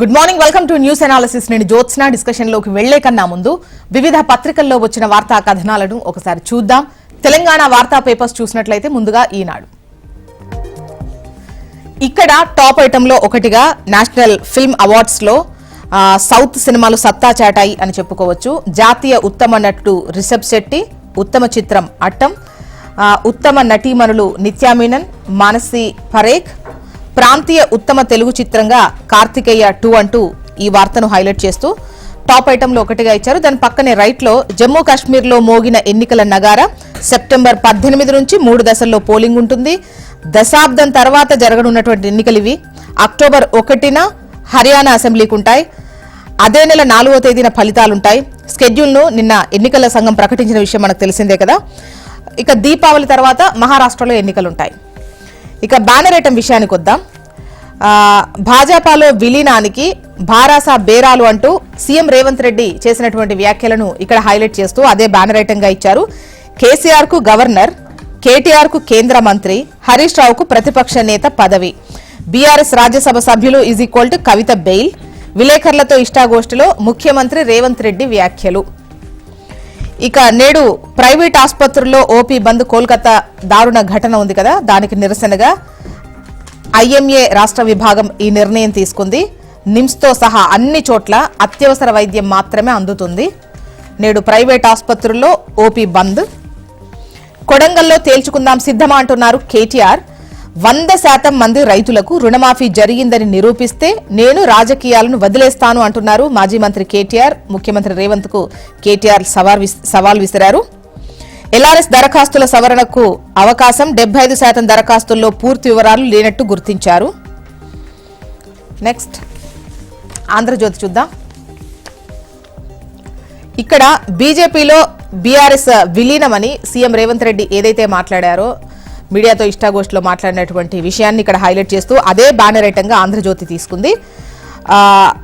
Good morning welcome to news analysis నేను జ్యోత్స్న డిస్కషన్లోకి వెళ్ళే కన్నా ముందు వివిధ పత్రికల్లో వచ్చిన వార్తా కథనాలను ఒకసారి చూద్దాం. తెలంగాణ వార్తా పేపర్స్ చూసినట్లయితే ముందుగా ఈనాడు. ఇక్కడ టాప్ ఐటమ్లో ఒకటిగా నేషనల్ ఫిల్మ్ అవార్డ్స్లో సౌత్ సినిమాలు సత్తా చాటాయి అని చెప్పుకోవచ్చు. జాతీయ ఉత్తమ నటుడు రిషబ్ శెట్టి ఉత్తమ చిత్రం అట్టం ఉత్తమ నటీమణులు నిత్యామీనన్ మానసి పరేఖ్ ప్రాంతీయ ఉత్తమ తెలుగు చిత్రంగా కార్తికేయ టూ అంటూ ఈ వార్తను హైలైట్ చేస్తూ టాప్ ఐటెంలో ఒకటిగా ఇచ్చారు. దాని పక్కనే రైట్లో జమ్మూ కాశ్మీర్లో మోగిన ఎన్నికల నగార సెప్టెంబర్ పద్దెనిమిది నుంచి మూడు దశల్లో పోలింగ్ ఉంటుంది. దశాబ్దం తర్వాత జరగనున్నటువంటి ఎన్నికలు ఇవి. అక్టోబర్ ఒకటిన హర్యానా అసెంబ్లీకి ఉంటాయి. అదే నెల నాలుగో తేదీన ఫలితాలుంటాయి. స్కెడ్యూల్ను నిన్న ఎన్నికల సంఘం ప్రకటించిన విషయం మనకు తెలిసిందే కదా. ఇక దీపావళి తర్వాత మహారాష్ట్రలో ఎన్నికలుంటాయి. ఇక బ్యానర్ ఐటమ్ విషయానికి వద్దాం. భాజపాలో విలీనానికి భారాసా బేరాలు అంటూ సీఎం రేవంత్ రెడ్డి చేసినటువంటి వ్యాఖ్యలను ఇక్కడ హైలైట్ చేస్తూ అదే బ్యానర్ ఇచ్చారు. కేసీఆర్కు గవర్నర్ కేటీఆర్కు కేంద్ర మంత్రి హరీష్ రావుకు ప్రతిపక్ష నేత పదవి. BRS Rajya Sabha is equal to Kavitha bail. విలేకరులతో ఇష్టాగోష్ఠిలో ముఖ్యమంత్రి రేవంత్ రెడ్డి వ్యాఖ్యలు. ఇక నేడు ప్రైవేట్ ఆసుపత్రుల్లో ఓపీ బంద్ కోల్కతా దారుణ ఘటన ఉంది కదా దానికి నిరసనగా ఐఎంఏ రాష్ట్ర విభాగం ఈ నిర్ణయం తీసుకుంది. నిమ్స్తో సహా అన్ని చోట్ల అత్యవసర వైద్యం మాత్రమే అందుతుంది. నేడు ప్రైవేట్ ఆసుపత్రుల్లో ఓపీ బంద్. కొడంగల్లో తేల్చుకుందాం సిద్ధమా అంటున్నారు కేటీఆర్. వంద శాతం మంది రైతులకు రుణమాఫీ జరిగిందని నిరూపిస్తే నేను రాజకీయాలను వదిలేస్తాను అంటున్నారు మాజీ మంత్రి కేటీఆర్. ముఖ్యమంత్రి రేవంత్కు కేటీఆర్ సవాల్ విస్- సవాల్ విసిరారు. ఎల్ఆర్ఎస్ దరఖాస్తుల సవరణకు అవకాశం డెబ్బై ఐదు శాతం దరఖాస్తుల్లో పూర్తి వివరాలు లేనట్టు గుర్తించారు. నెక్స్ట్ ఆంధ్రజ్యోతి చూద్దాం. ఇక్కడ బీజేపీలో బీఆర్ఎస్ విలీనమని సీఎం రేవంత్ రెడ్డి ఏదైతే మాట్లాడారో మీడియాతో ఇష్టాగోష్ఠిలో మాట్లాడినటువంటి విషయాన్ని ఇక్కడ హైలైట్ చేస్తూ అదే బ్యానర్ ఐటంగా ఆంధ్రజ్యోతి తీసుకుంది.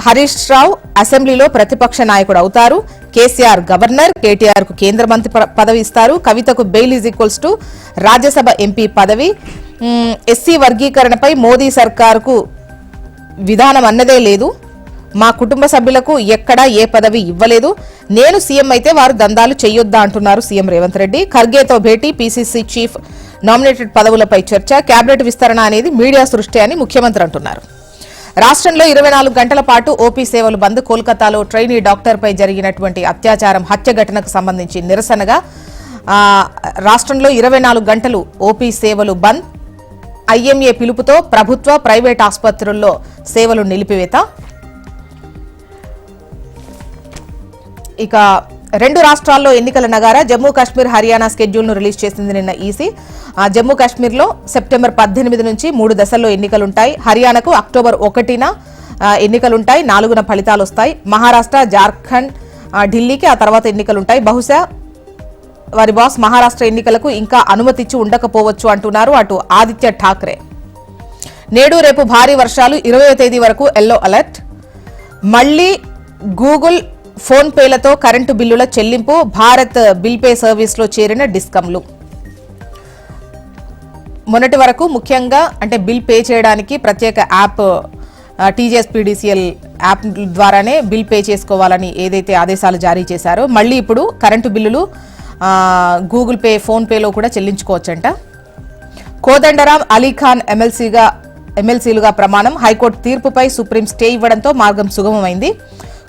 హరీష్ రావు అసెంబ్లీలో ప్రతిపక్ష నాయకుడు అవుతారు. కేసీఆర్ గవర్నర్ కేటీఆర్కు కేంద్ర మంత్రి ప- పదవి ఇస్తారు. కవితకు bail is equals to Rajya Sabha MP పదవి. ఎస్సీ వర్గీకరణపై మోదీ సర్కారుకు విధానం అన్నదే లేదు. మా కుటుంబ సభ్యులకు ఎక్కడా ఏ పదవి ఇవ్వలేదు. నేను సీఎం అయితే వారు దందాలు చేయొద్దా అంటున్నారు సీఎం రేవంత్ రెడ్డి. ఖర్గేతో భేటీ పీసీసీ చీఫ్ నామినేటెడ్ పదవులపై చర్చ కేబినెట్ విస్తరణ అనేది మీడియా సృష్టి అని ముఖ్యమంత్రి అంటున్నారు. రాష్ట్రంలో ఇరవై నాలుగు గంటల పాటు ఓపీ సేవలు బంద్ కోల్కతాలో ట్రైనీ డాక్టర్పై జరిగినటువంటి అత్యాచారం హత్య ఘటనకు సంబంధించి నిరసనగా రాష్ట్రంలో ఇరవై నాలుగు గంటలు ఓపీ సేవలు బంద్ ఐఎంఏ పిలుపుతో ప్రభుత్వ ప్రైవేట్ ఆసుపత్రుల్లో సేవలు నిలిపివేత. ఇక రెండు రాష్ట్రాల్లో ఎన్నికల నగారా జమ్మూ కాశ్మీర్ హర్యానా స్కెడ్యూల్ను రిలీజ్ చేసింది నిన్న ఈసీ. జమ్మూ కాశ్మీర్లో సెప్టెంబర్ పద్దెనిమిది నుంచి మూడు దశల్లో ఎన్నికలుంటాయి. హర్యానాకు అక్టోబర్ ఒకటిన ఎన్నికలుంటాయి. నాలుగున ఫలితాలు వస్తాయి మహారాష్ట్ర జార్ఖండ్ ఢిల్లీకి ఆ తర్వాత ఎన్నికలుంటాయి. బహుశా వారి బాస్ మహారాష్ట్ర ఎన్నికలకు ఇంకా అనుమతిచ్చి ఉండకపోవచ్చు అంటున్నారు అటు ఆదిత్య ఠాక్రే. నేడు రేపు భారీ వర్షాలు ఇరవై తేదీ వరకు ఎల్లో అలర్ట్. మళ్ళీ గూగుల్ ఫోన్ పేలతో కరెంటు బిల్లుల చెల్లింపు భారత్ బిల్ పే సర్వీస్లో చేరిన డిస్కంలు. మొన్నటి వరకు ముఖ్యంగా అంటే బిల్ పే చేయడానికి ప్రత్యేక యాప్ టీజీఎస్పీడీసీఎల్ యాప్ ద్వారానే బిల్ పే చేసుకోవాలని ఏదైతే ఆదేశాలు జారీ చేశారో మళ్ళీ ఇప్పుడు కరెంటు బిల్లులు గూగుల్ పే ఫోన్ పేలో కూడా చెల్లించుకోవచ్చంట. కోదండరాం అలీఖాన్ ఎమ్మెల్సీగా ఎమ్మెల్సీలుగా ప్రమాణం హైకోర్టు తీర్పుపై సుప్రీం స్టే ఇవ్వడంతో మార్గం సుగమమైంది.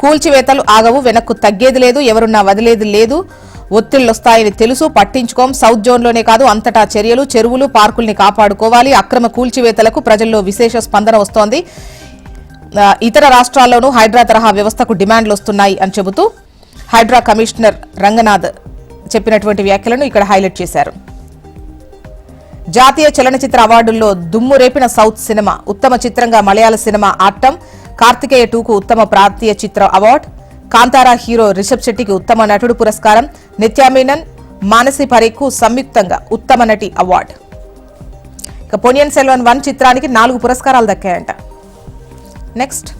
కూల్చివేతలు ఆగవు వెనక్కు తగ్గేది లేదు ఎవరున్నా వదిలేది లేదు. ఒత్తిళ్ళొస్తాయని తెలుసు పట్టించుకోం. సౌత్ జోన్లోనే కాదు అంతటా చర్యలు చెరువులు పార్కుల్ని కాపాడుకోవాలి. అక్రమ కూల్చివేతలకు ప్రజల్లో విశేష స్పందన వస్తోంది. ఇతర రాష్ట్రాల్లోనూ హైడ్రా తరహా వ్యవస్థకు డిమాండ్లు వస్తున్నాయి అని చెబుతూ హైడ్రా కమిషనర్ రంగనాథ్ చెప్పినటువంటి వ్యాఖ్యలను ఇక్కడ హైలైట్ చేశారు. జాతీయ చలనచిత్ర అవార్డుల్లో దుమ్ము రేపిన సౌత్ సినిమా ఉత్తమ చిత్రంగా మలయాళ సినిమా ఆట్టం కార్తికేయ టూకు ఉత్తమ ప్రాంతీయ చిత్ర అవార్డు కాంతారా హీరో రిషబ్ శెట్టికి ఉత్తమ నటుడు పురస్కారం నిత్యామీనన్ మానసి పరేఖ్కు సంయుక్తంగా ఉత్తమ నటి అవార్డు. ఇక పొనియన్ సెల్వన్ వన్ చిత్రానికి నాలుగు పురస్కారాలు దక్కాయంట. నెక్స్ట్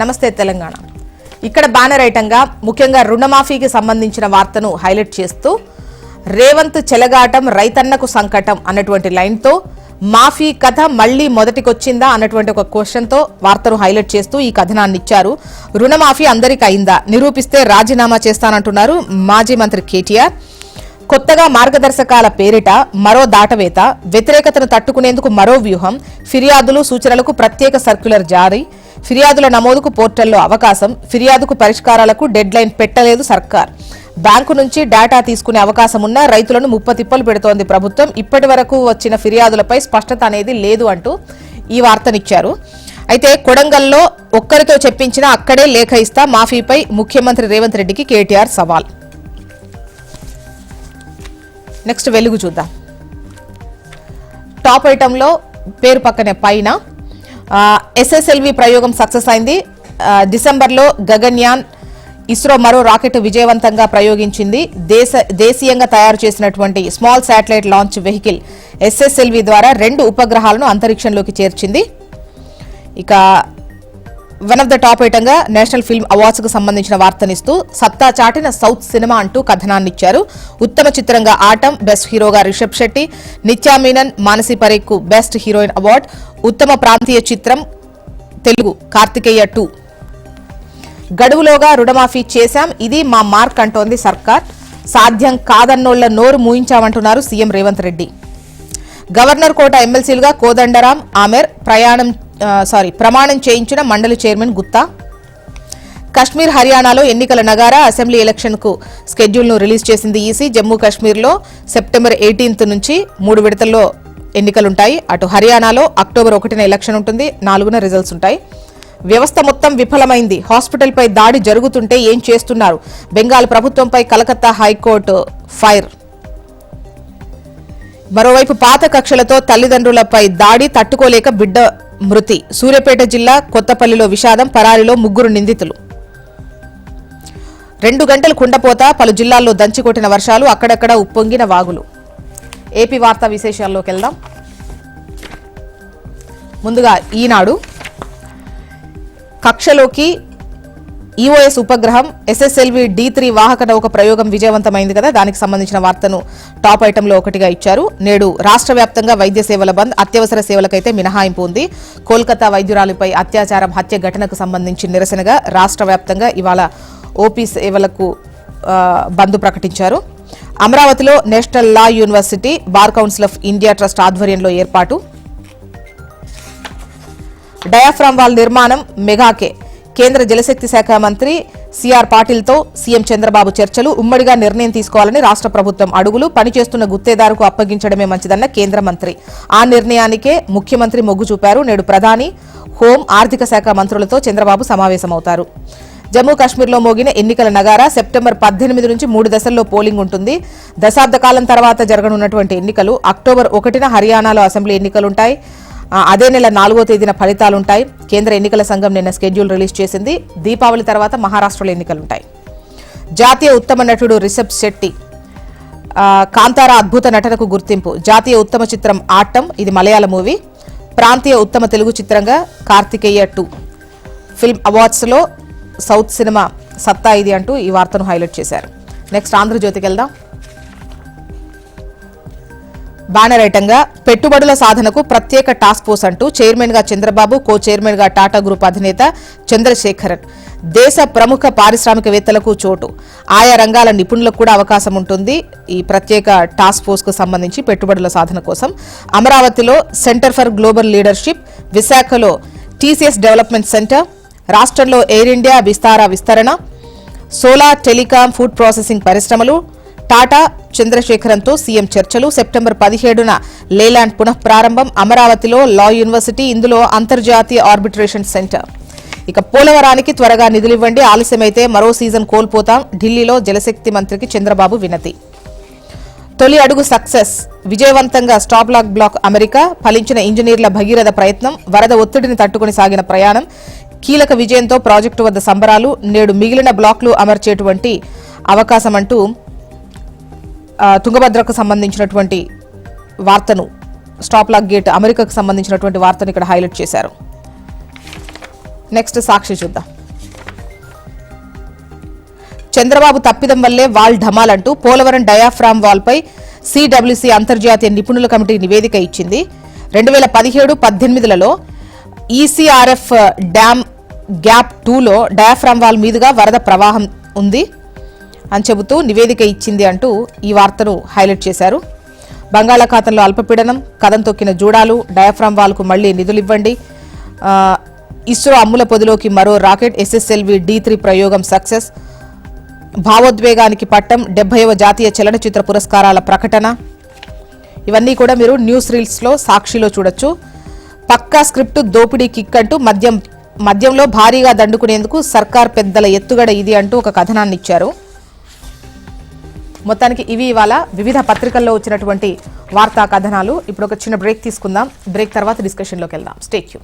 నమస్తే తెలంగాణ. ఇక్కడ బ్యానర్ ఐటంగా ముఖ్యంగా రుణమాఫీకి సంబంధించిన వార్తను హైలైట్ చేస్తూ రేవంత్ చెలగాటం రైతన్నకు సంకటం అన్నటువంటి లైన్తో మాఫీ కథ మళ్ళీ మొదటికొచ్చిందా అన్నటువంటి ఒక క్వశ్చన్తో వార్తను హైలైట్ చేస్తూ ఈ కథనాన్ని ఇచ్చారు రుణమాఫీ అందరికి అయిందా? నిరూపిస్తే రాజీనామా చేస్తానంటున్నారు మాజీ మంత్రి కేటీఆర్. కొత్తగా మార్గదర్శకాల పేరిట మరో దాటవేత. వ్యతిరేకతను తట్టుకునేందుకు మరో వ్యూహం. ఫిర్యాదులు సూచనలకు ప్రత్యేక సర్క్యులర్ జారీ. ఫిర్యాదుల నమోదుకు పోర్టల్లో అవకాశం ఫిర్యాదుకు పరిష్కారాలకు డెడ్ లైన్ పెట్టలేదు సర్కార్. బ్యాంకు నుంచి డేటా తీసుకునే అవకాశం ఉన్న రైతులను ముప్పతిప్పలు పెడుతోంది ప్రభుత్వం. ఇప్పటి వరకు వచ్చిన ఫిర్యాదులపై స్పష్టత అనేది లేదు అంటూ ఈ వార్తనిచ్చారు. అయితే కొడంగల్లో ఒక్కరితో చెప్పించినా అక్కడే లేఖ ఇస్తా మాఫీపై ముఖ్యమంత్రి రేవంత్ రెడ్డికి కేటీఆర్ సవాల్. నెక్స్ట్ వెలుగు చూద్దాం. టాప్ ఐటంలో పేరు పక్కనే పైన ఎస్ఎస్ఎల్వి ప్రయోగం సక్సెస్ అయింది. డిసెంబర్లో గగన్యాన్ ఇస్రో మరో రాకెట్ విజయవంతంగా ప్రయోగించింది. దేశ దేశీయంగా తయారు చేసినటువంటి small satellite launch vehicle SSLV ద్వారా రెండు ఉపగ్రహాలను అంతరిక్షంలోకి చేర్చింది. ఇక వన్ ఆఫ్ ద టాప్ ఐటంగా నేషనల్ ఫిల్మ్ అవార్డ్స్కు సంబంధించిన వార్తనిస్తూ సత్తా చాటిన సౌత్ సినిమా అంటూ కథనాన్ని ఇచ్చారు ఉత్తమ చిత్రంగా ఆటం బెస్ట్ హీరోగా Rishab Shetty Nithya Menen Manasi Parekh best heroine award ఉత్తమ ప్రాంతీయ చిత్రం తెలుగు కార్తికేయ టూ. గడువులోగా రుణమాఫీ చేశాం ఇది మా మార్క్ అంటోంది సర్కార్. సాధ్యం కాదన్నోళ్ళ నోరు మూయించామంటున్నారు సీఎం రేవంత్ రెడ్డి. గవర్నర్ కోట ఎమ్మెల్సీలుగా కోదండరాం ఆమెర్ ప్రయాణం సారీ ప్రమాణం చేయించిన మండలి చైర్మన్ గుత్తా. కశ్మీర్ హర్యానాలో ఎన్నికల నగారా అసెంబ్లీ ఎలక్షన్కు స్కెడ్యూల్ను రిలీజ్ చేసింది ఈసీ. జమ్మూ కాశ్మీర్లో సెప్టెంబర్ ఎయిటీన్త్ నుంచి మూడు విడతల్లో ఎన్నికలుంటాయి. అటు హర్యానాలో అక్టోబర్ ఒకటిన ఎలక్షన్ ఉంటుంది నాలుగున రిజల్ట్స్ ఉంటాయి. వ్యవస్థ మొత్తం విఫలమైంది. హాస్పిటల్పై దాడి జరుగుతుంటే ఏం చేస్తున్నారు? బెంగాల్ ప్రభుత్వంపై కలకత్తా హైకోర్టు ఫైర్. మరోవైపు పాత కక్షలతో తల్లిదండ్రులపై దాడి తట్టుకోలేక బిడ్డ మృతి. సూర్యాపేట జిల్లా కొత్తపల్లిలో విషాదం పరారిలో ముగ్గురు నిందితులు. రెండు గంటలు కుండపోత పలు జిల్లాల్లో దంచికొట్టిన వర్షాలు అక్కడక్కడ ఉప్పొంగిన వాగులు. ఏపీ వార్తా విశేషాల్లోకి వెళ్దాం. ముందుగా ఈనాడు కక్షలోకి ఈఓఎస్ ఉపగ్రహం ఎస్ఎస్ఎల్వి డి త్రీ వాహక నౌక ప్రయోగం విజయవంతమైంది కదా. దానికి సంబంధించిన వార్తను టాప్ ఐటెంలో ఒకటిగా ఇచ్చారు. నేడు రాష్ట్ర వ్యాప్తంగా వైద్య సేవల బంద్ అత్యవసర సేవలకైతే మినహాయింపు ఉంది. కోల్కతా వైద్యురాలిపై అత్యాచారం హత్య ఘటనకు సంబంధించి నిరసనగా రాష్ట్ర వ్యాప్తంగా ఇవాళ ఓపీ సేవలకు బంద్ ప్రకటించారు. అమరావతిలో national law university bar council of India trust ఆధ్వర్యంలో ఏర్పాటు. డయాఫ్రామ్ వాల్ నిర్మాణం మెగాకే. కేంద్ర జలశక్తి శాఖ మంత్రి సిఆర్ పాటిల్తో సీఎం చంద్రబాబు చర్చలు ఉమ్మడిగా నిర్ణయం తీసుకోవాలని రాష్ట్ర ప్రభుత్వం అడుగులు పనిచేస్తున్న గుత్తేదారుకు అప్పగించడమే మంచిదన్న కేంద్ర మంత్రి. ఆ నిర్ణయానికే ముఖ్యమంత్రి మొగ్గు చూపారు. నేడు ప్రధాని హోం ఆర్థిక శాఖ మంత్రులతో చంద్రబాబు సమావేశమవుతారు. జమ్మూ కాశ్మీర్లో మోగిన ఎన్నికల నగారా సెప్టెంబర్ పద్దెనిమిది నుంచి మూడు దశల్లో పోలింగ్ ఉంటుంది. దశాబ్ద కాలం తర్వాత జరగనున్నటువంటి ఎన్నికలు అక్టోబర్ ఒకటిన హర్యానాలో అసెంబ్లీ ఎన్నికలుంటాయి. అదే నెల నాలుగో తేదీన ఫలితాలుంటాయి. కేంద్ర ఎన్నికల సంఘం నిన్న స్కెడ్యూల్ రిలీజ్ చేసింది. దీపావళి తర్వాత మహారాష్ట్రలో ఎన్నికలుంటాయి. జాతీయ ఉత్తమ నటుడు రిషబ్ శెట్టి కాంతార అద్భుత నటనకు గుర్తింపు. జాతీయ ఉత్తమ చిత్రం ఆటం ఇది మలయాళ మూవీ. ప్రాంతీయ ఉత్తమ తెలుగు చిత్రంగా కార్తికేయ టూ. ఫిల్మ్ అవార్డ్స్లో సౌత్ సినిమా సత్తా ఇది అంటూ ఈ వార్తను హైలైట్ చేశారు. నెక్స్ట్ ఆంధ్రజ్యోతికి వెళ్దాం. బ్యానర్ ఐటంగా పెట్టుబడుల సాధనకు ప్రత్యేక టాస్క్ ఫోర్స్ అంటూ చైర్మన్గా చంద్రబాబు కో చైర్మన్గా టాటా గ్రూప్ అధినేత చంద్రశేఖరన్. దేశ ప్రముఖ పారిశ్రామికవేత్తలకు చోటు. ఆయా రంగాల నిపుణులకు కూడా అవకాశం ఉంటుంది. ఈ ప్రత్యేక టాస్క్ ఫోర్స్కు సంబంధించి పెట్టుబడుల సాధన కోసం అమరావతిలో సెంటర్ ఫర్ గ్లోబల్ లీడర్షిప్ విశాఖలో టీసీఎస్ డెవలప్మెంట్ సెంటర్ రాష్ట్రంలో ఎయిర్ ఇండియా విస్తార విస్తరణ సోలార్ టెలికాం ఫుడ్ ప్రాసెసింగ్ పరిశ్రమలు టాటా చంద్రశేఖరంతో సీఎం చర్చలు. సెప్టెంబర్ పదిహేడున లేలాండ్ పునః ప్రారంభం అమరావతిలో లా యూనివర్సిటీ ఇందులో అంతర్జాతీయ ఆర్బిట్రేషన్ సెంటర్. ఇక పోలవరానికి త్వరగా నిధులివ్వండి. ఆలస్యమైతే మరో సీజన్ కోల్పోతాం. ఢిల్లీలో జలశక్తి మంత్రికి చంద్రబాబు వినతి. తొలి అడుగు సక్సెస్. విజయవంతంగా స్టాప్ లాక్ బ్లాక్ అమెరికా. ఫలించిన ఇంజనీర్ల భగీరథ ప్రయత్నం. వరద ఒత్తిడిని తట్టుకుని సాగిన ప్రయాణం. కీలక విజయంతో ప్రాజెక్టు వద్ద సంబరాలు. నేడు మిగిలిన బ్లాక్లు అమర్చేటువంటి అవకాశమంటూ తుంగభద్రకు సంబంధించినటువంటి వార్తను స్టాప్ లాక్ గేట్ అమెరికాకు సంబంధించినటువంటి వార్తను ఇక్కడ హైలైట్ చేశారు. నెక్స్ట్ సాక్షి చూద్దాం. చంద్రబాబు తప్పిదం వల్లే వాల్ ఢమాల్ అంటూ పోలవరం డయాఫ్రామ్ వాల్పై సిడబ్ల్యూసీ అంతర్జాతీయ నిపుణుల కమిటీ నివేదిక ఇచ్చింది. రెండు వేల పదిహేడు పద్దెనిమిదిలలో ఈసీఆర్ఎఫ్ డ్యామ్ గ్యాప్ టూలో డయాఫ్రామ్ వాల్ మీదుగా వరద ప్రవాహం ఉంది. అని చెబుతూ నివేదిక ఇచ్చింది అంటూ ఈ వార్తను హైలైట్ చేశారు. బంగాళాఖాతంలో అల్పపీడనం కథం తొక్కిన జూడాలు డయాఫ్రామ్ వాల్కు మళ్ళీ నిధులివ్వండి. ఇస్రో అమ్ముల పొదిలోకి మరో రాకెట్ ఎస్ఎస్ఎల్వి డి త్రీ ప్రయోగం సక్సెస్. భావోద్వేగానికి పట్టం డెబ్బైవ జాతీయ చలనచిత్ర పురస్కారాల ప్రకటన. ఇవన్నీ కూడా మీరు న్యూస్ రీల్స్లో సాక్షిలో చూడొచ్చు. పక్కా స్క్రిప్ట్ దోపిడీ కిక్ అంటూ మద్యం మద్యంలో భారీగా దండుకునేందుకు సర్కార్ పెద్దల ఎత్తుగడ ఇది అంటూ ఒక కథనాన్ని ఇచ్చారు మొత్తానికి ఇవి ఇవాళ వివిధ పత్రికల్లో వచ్చినటువంటి వార్తా కథనాలు. ఇప్పుడు ఒక చిన్న బ్రేక్ తీసుకుందాం. బ్రేక్ తర్వాత డిస్కషన్లోకి వెళ్దాం. State you